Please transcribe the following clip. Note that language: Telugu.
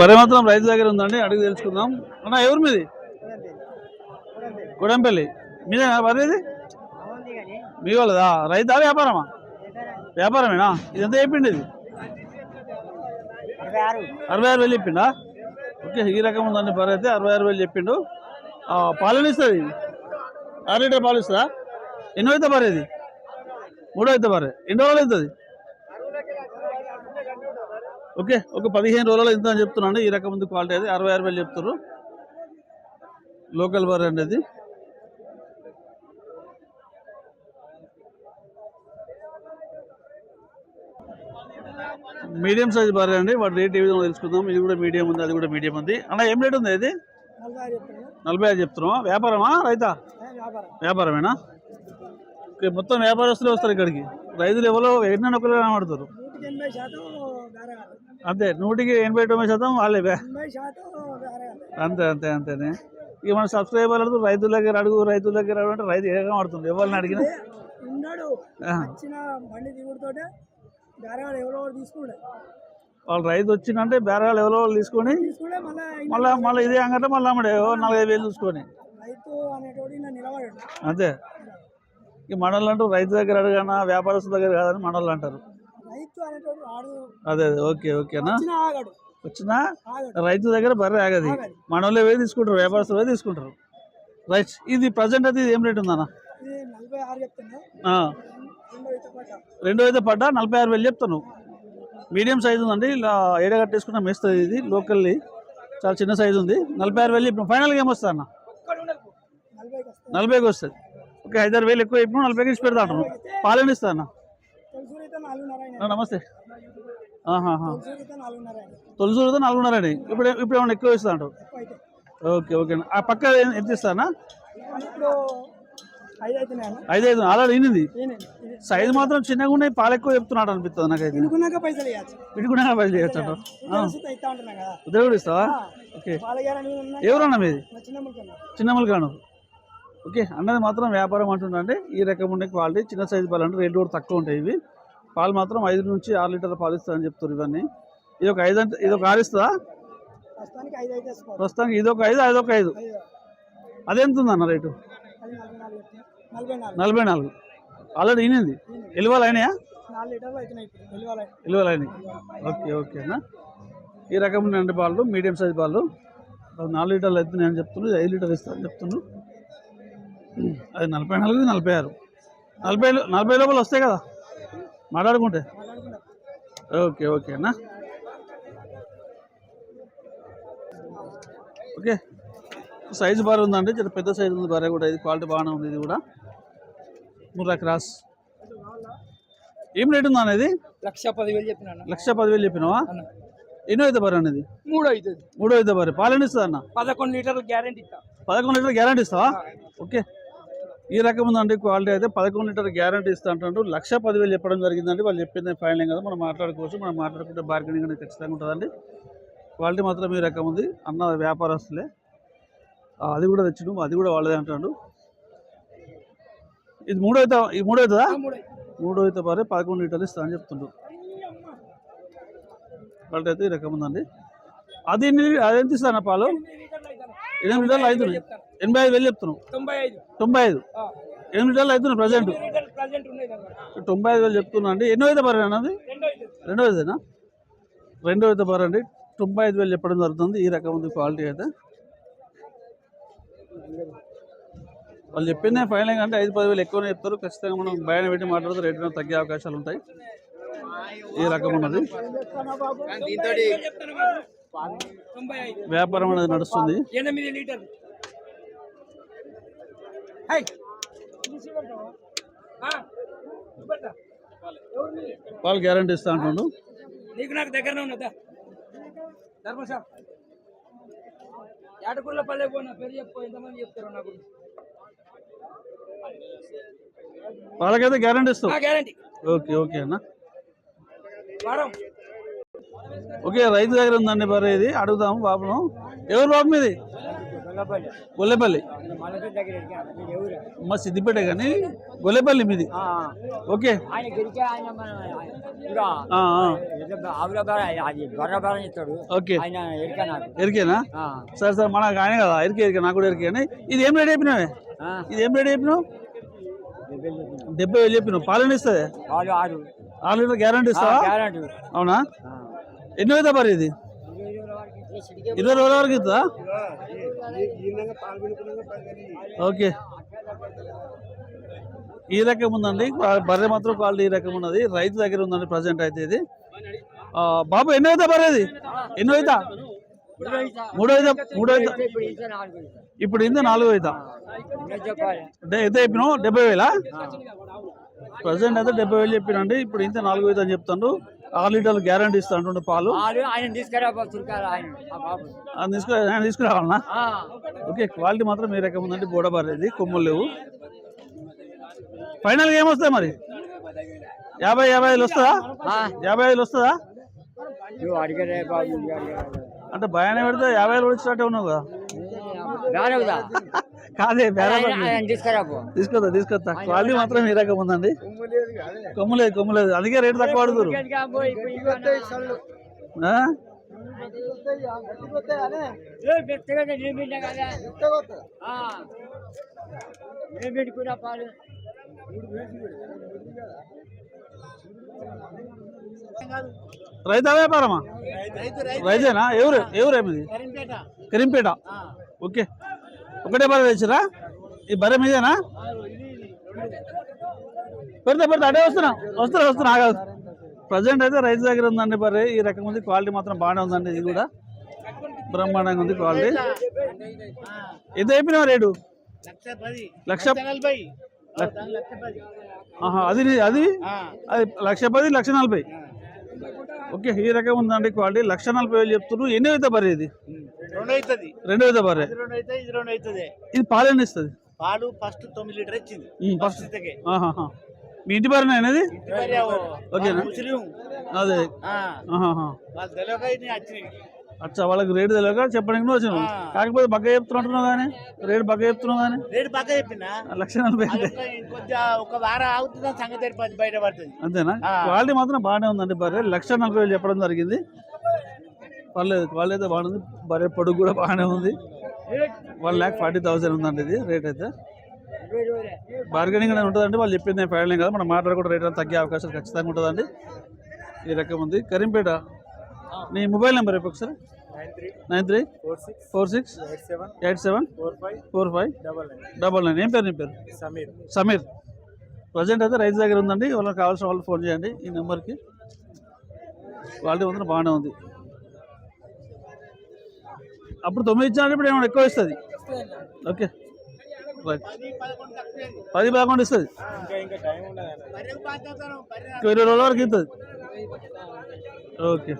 బరే మాత్రం రైతు దగ్గర ఉందండి అడిగి తెలుసుకుందాం. అన్న ఎవరు మీది? గుడంపల్లి మీదే బరేది మీ వాళ్ళదా? రైతా వ్యాపారమా? వ్యాపారమేనా? ఇదంతా చెప్పిండి ఇది? అరవై ఆరు వేలు చెప్పిండా? ఓకే ఈ రకం ఉందండి బరే అయితే అరవై ఆరు వేలు చెప్పిండు. ఆ, పాలన ఇస్తుంది ఇది? ఆరు లీటర్ పాలు ఇస్తుందా? ఎన్నో అయితే బరేది ఇది? మూడో అయితే బరే ఎన్ని రోజులు అవుతుంది? ఓకే ఒక పదిహేను రోజులు ఇంత అని చెప్తున్నాను ఈ రకం ఉంది క్వాలిటీ అది. అరవై ఆరు వేలు చెప్తున్నారు లోకల్ బర్రె అండి ఇది మీడియం సైజ్ బర్రె అండి. వాటి రేట్ ఏ విధంగా తెలుసుకుందాం. ఇది కూడా మీడియం ఉంది అది కూడా మీడియం ఉంది. అన్న ఏం రేట్ ఉంది ఇది? నలభై ఐదు చెప్తున్నావా? వ్యాపారమా రైతా? వ్యాపారమేనా? ఓకే మొత్తం వ్యాపారస్తులే వస్తారు ఇక్కడికి. రైతులు ఎవరో ఎన్నో ఒకరు కనబడతారు. అంతే నూటికి ఎనభై తొంభై శాతం వాళ్ళే అంతే. అంతే అంతేనే. ఇక మన సబ్స్క్రైబర్లు రైతుల దగ్గర అడుగు రైతుల దగ్గర అడుగు అంటే రైతు ఏగా పడుతుంది ఎవరిని అడిగినా ఉన్నాడు ఆ, వచ్చిన బండి దిగుడుతోటే బేరగాడు ఎవరో ఒకరు తీసుకుండే వాళ్ళు రైతు వచ్చిందంటే బేరగాలు ఎవరో వాళ్ళు తీసుకొని మళ్ళీ మళ్ళీ ఇదే అంగట మళ్ళీ అమ్మడే నాలుగైదు వేలు చూసుకొని. అంతే. ఇక మనల్ని అంటూ రైతు దగ్గర అడగనా వ్యాపారస్తుల దగ్గర కాదని మనల్ని అంటారు. అదే అదే ఓకే ఓకేనా వచ్చిన రైతు దగ్గర బర్రె ఆగది. ఆగది. మన వాళ్ళే పోయి తీసుకుంటారు వ్యాపారస్తులు తీసుకుంటారు. రైట్ ఇది ప్రజెంట్ ఇది ఏం రేట్ ఉందన్న? రెండో అయితే పడ్డా. నలభై ఆరు వేలు చెప్తాను. మీడియం సైజు ఉందండి ఇలా ఏడ కట్టేసుకున్న మేస్తుంది ఇది లోకల్లీ చాలా చిన్న సైజు ఉంది. నలభై ఆరు వేలు చెప్పిన ఫైనల్గా ఏమొస్తుంది అన్న? నలభైకి వస్తుంది. ఓకే ఐదారు వేలు ఎక్కువ చెప్పిన నలభైకి ఇచ్చి పెడతా అంటాను పాలన ఇస్తా అన్న తొలసూరు అయితే నాలుగున్నర అయినా ఆ, నమస్తే. ఆహాహా తొలసూరు అయితే నాలుగున్నర అండి. ఇప్పుడు ఇప్పుడు ఏమైనా ఎక్కువ ఇస్తా అంటావు ఓకే ఓకే ఆ పక్క ఎంత ఇస్తానా ఐదు ఐదు ఆల్రెడీ ఇది సైజు మాత్రం చిన్నగా ఉన్నాయి పాలు ఎక్కువ చెప్తున్నాడు అనిపిస్తుంది నాకైతే. తినుకున్నాక పైసలు ఇవ్వచ్చు. చేయొచ్చు అంట ఉద్యోగస్తులు ఇస్తా ఉంటున్నా కదా. ఉదయం కూడా ఇస్తావా? ఓకే. ఎవరన్నా మీది? చిన్న ములకాను ఓకే అన్నది మాత్రం వ్యాపారం అంటుండండి ఈ రకం ఉండే క్వాలిటీ చిన్న సైజు పాలు అంటే రేట్లు కూడా తక్కువ ఉంటాయి ఇవి. పాలు మాత్రం ఐదు నుంచి ఆరు లీటర్ల పాలు ఇస్తారని చెప్తారు ఇవన్నీ. ఇది ఒక ఐదు అంటే ఇది ఒక ఆరు ఇస్తుందా? ప్రస్తుతానికి ఇది ఒక ఐదు అదొక ఐదు. అదెంత ఉందన్న రేటు? నలభై నాలుగు ఆల్రెడీ ఈనింది ఎలువలు అయినాయా? ఎలువలు అయినాయి. ఓకే ఓకేనా ఈ రకం రెండు పాలు మీడియం సైజ్ పాలు. నాలుగు లీటర్లు అవుతున్నాయి అని చెప్తున్నారు. ఐదు లీటర్లు ఇస్తారని చెప్తున్నారు. అది నలభై నాలుగు నలభై ఆరు. నలభై నలభై లోపల వస్తాయి కదా? మాట్లాడుకుంటే? మాట్లాడుకుంటాం ఓకే ఓకేనా ఓకే. సైజు బాగా ఉందండి చాలా పెద్ద సైజు ఉంది బాగా కూడా ఇది క్వాలిటీ బాగానే ఉంది ఇది కూడా. ముర్రా క్రాస్. ఏం రేట్ ఉందా అనేది లక్ష పదివేలు చెప్పినా లక్ష పదివేలు చెప్పినావా? ఎన్నో అయితే బర్రె అనేది మూడు అవుతుంది. మూడో అయితే బర్రె పాలన ఇస్తుంది అన్న? పదకొండు లీటర్లు గ్యారెంటీ ఇస్తా. పదకొండు లీటర్ గ్యారంటీ ఇస్తావా? ఓకే. ఈ రకం ఉందండి క్వాలిటీ అయితే పదకొండు లీటర్ గ్యారంటీ ఇస్తా అంటారు లక్ష పదివేలు చెప్పడం జరిగిందండి. వాళ్ళు చెప్పింది ఫైనల్ కదా మనం మాట్లాడుకోవచ్చు. మనం మాట్లాడుకుంటే బార్గెనింగ్ అనేది ఖచ్చితంగా ఉంటుందండి. క్వాలిటీ మాత్రం ఈ రకం ఉంది. అన్న వ్యాపారస్తులే. అది కూడా తెచ్చినాం అది కూడా వాళ్ళదే అంటాడు ఇది మూడో ఇది మూడో అవుతుందా? మూడో అయితే. పరే పదకొండు లీటర్లు ఇస్తా అని చెప్తుండ్రు క్వాలిటీ అయితే ఈ రకం ఉందండి. అది ఎన్ని- అది ఎంత ఇస్తాను పాలు? ఎనిమిది లీటర్లు అవుతున్నాయి ఎనభై ఐదు వేలు చెప్తున్నావు తొంభై ఐదు. ఎనిమిది లీటర్లు అవుతున్నాయి ప్రజెంట్. తొంభై ఐదు వేలు చెప్తున్నా అండి. ఎన్నో అయితే బర్రె అన్నది రెండో అయితే. రెండో అయితేనా? రెండో అయితే బర్రె అండి తొంభై ఐదు వేలు చెప్పడం జరుగుతుంది. ఈ రకం ఉంది క్వాలిటీ అయితే. వాళ్ళు చెప్పిందే ఫైనల్ అంటే ఐదు పది వేలు ఎక్కువనే చెప్తారు. ఖచ్చితంగా మనం బయట పెట్టి మాట్లాడితే రేటు తగ్గే అవకాశాలు ఉంటాయి. ఈ రకం ఉన్నది. వ్యాపారం అనేది నడుస్తుంది. వాళ్ళు గ్యారంటీ ఇస్తా అంటుండు నీకు నాకు దగ్గరనే ఉన్నదా? ధర్మశా ఏటకుర్ల పల్లె పోయినా పేరు చెప్పు ఎంతమంది చెప్తారు నాకు? వాళ్ళకైతే గ్యారంటీ ఇస్తాం. గ్యారంటీ. ఓకే ఓకే అన్న. వారం ఓకే రైతు దగ్గర ఉందండి బర్రె ఇది. అడుగుదాము బాబును ఎవరు బాబు మీది గొల్లపల్లి. మా సిద్దిపేట కానీ గొల్లెపల్లి మీది? ఓకే. ఓకే. ఎరికేనా? సరే సరే మన ఆయన కదా ఎరికే ఎరికే నాకు కూడా ఎరికే కానీ ఇది ఏం రేట్ చెప్పినావే? ఆ, ఇది ఏం రేట్ చెప్పినావు? డెబ్బై వేలు చెప్పినావు. పాలన ఇస్తుంది ఆరు. లీటర్ గ్యారంటీ ఇస్తావా? అవునా? ఎన్ని అవుతా మరి ఇది? ఇరవై రోజుల వరకు ఇస్తుందా ఓకే. ఈ రకం ఉందండి. బర్రె మాత్రం క్వాలిటీ ఈ రకం ఉన్నది. రైతు దగ్గర ఉందండి ప్రజెంట్ అయితే ఇది. బాబు ఎన్ని అవుతా బర్రెది ఎన్ని అవుతా? మూడో అవుతా మూడో అవుతా. ఇప్పుడు ఇంత నాలుగు అవుతా. ఎంత చెప్పినావు? డెబ్బై వేలా? ప్రజెంట్ అయితే డెబ్బై వేలు చెప్పినండి ఇప్పుడు ఇంత నాలుగు అవుతా అని చెప్తాను ఆరు లీటర్లు గ్యారంటీ ఇస్తా అంటుండే పాలు. ఆయన తీసుకురా చురుకారు ఆయన ఆ బాబు. అది తీసుకురా ఆయన తీసుకురావాలనా? ఆ, ఓకే క్వాలిటీ మాత్రం ఈ రకం ఉందండి బోడబారేది కొమ్ములు లేవు. ఫైనల్గా ఏమొస్తాయి మరి? యాభై యాభై ఐదు వస్తుందా? యాభై ఐదు వస్తుందా. అంటే భయాన్ని పెడితే యాభై ఐదు వచ్చినట్టే ఉన్నావు కదా కాదే పో తీసుకొస్తా తీసుకొస్తా క్వాలిటీ మాత్రం ఈ రకం ఉందండి. కొమ్ము లేదు కొమ్ము లేదు అందుకే రేటు తక్కువ పాలు. రైతా వ్యాపారమా? రైతేనా? ఎవరు? ఎవరు ఏమిది? కరీంపేట. ఓకే. ఒకటే బర్రె తెచ్చిరా? ఈ బర్రె మీదేనా? పెడతా పెడతా అడే వస్తున్నా వస్తున్నా వస్తున్నా ఆగదు ప్రజెంట్ అయితే రైతు దగ్గర ఉందండి బర్రె. ఈ రకం ఉంది క్వాలిటీ మాత్రం బాగానే ఉందండి ఇది కూడా. బ్రహ్మాండంగా ఉంది క్వాలిటీ ఎంత అయిపోయినా రేటు? లక్ష అది అది? అది లక్ష పది లక్ష నలభై. ఓకే ఈ రకం ఉందండి క్వాలిటీ లక్ష నలభై వేలు చెప్తున్నారు. ఎన్ని అవుతా బర్రె ఇది? రెండు అవుతుంది. రెండు అవుతా బర్రె రెండు అయితే ఇది రెండు అవుతుంది. ఇది పాలెన్ని ఇస్తుంది? పాలు ఫస్ట్ తొమ్మిది లీటర్ ఇచ్చింది. ఫస్ట్ ఇంతకే. మీ ఇంటి అనేది? ఓకేనా? అదే. వాళ్ళు తెలియక వచ్చినాయి అచ్చా వాళ్ళకి రేటు తెలియక చెప్పడానికి నువ్వు వచ్చినావు. కాకపోతే బగ్గ చెప్తున్నట్టున్నావు కానీ రేటు బగ్గ చెప్తున్నావు కానీ. రేటు బాగా చెప్పినా? లక్ష నలభై ఒక వారం ఆగుతుందని సంగతి తెలిపి బయట పడుతుంది. అంతేనా. క్వాలిటీ మాత్రం బాగానే ఉందండి బర్రె లక్ష నలభై వేలు చెప్పడం జరిగింది. పర్లేదు క్వాలిటీ అయితే బాగుంది. బర్రె పొడుగు కూడా బాగానే ఉంది. వన్ ల్యాక్ ఫార్టీ థౌసండ్ ఉందండి ఇది రేట్ అయితే. బార్గెనింగ్ అనేది ఉంటుందండి వాళ్ళు చెప్పింది ఫైనల్ కదా మనం మాట్లాడుకుంటే రేట్ తగ్గే అవకాశాలు ఖచ్చితంగా ఉంటుందండి. ఈ రకం ఉంది. కరీంపేట నీ మొబైల్ నెంబర్ రేపు ఒకసారి. Nine three. Four six. Four six eight seven. Eight seven four five. Four five double nine. Double nine ఏం పేరు నీ పేరు? సమీర్. సమీర్. ప్రజెంట్ అయితే రైతు దగ్గర ఉందండి. వాళ్ళకి కావాల్సిన వాళ్ళు ఫోన్ చేయండి ఈ నెంబర్కి. క్వాలిటీ మాత్రం బాగానే ఉంది. అప్పుడు తొమ్మిది ఇచ్చారంటే ఇప్పుడు ఏమైనా ఎక్కువ ఇస్తుంది. ఓకే. రైట్ పది పదకొండు ఇస్తుంది. ఇరవై రోజుల వరకు ఇస్తుంది. ఓకే.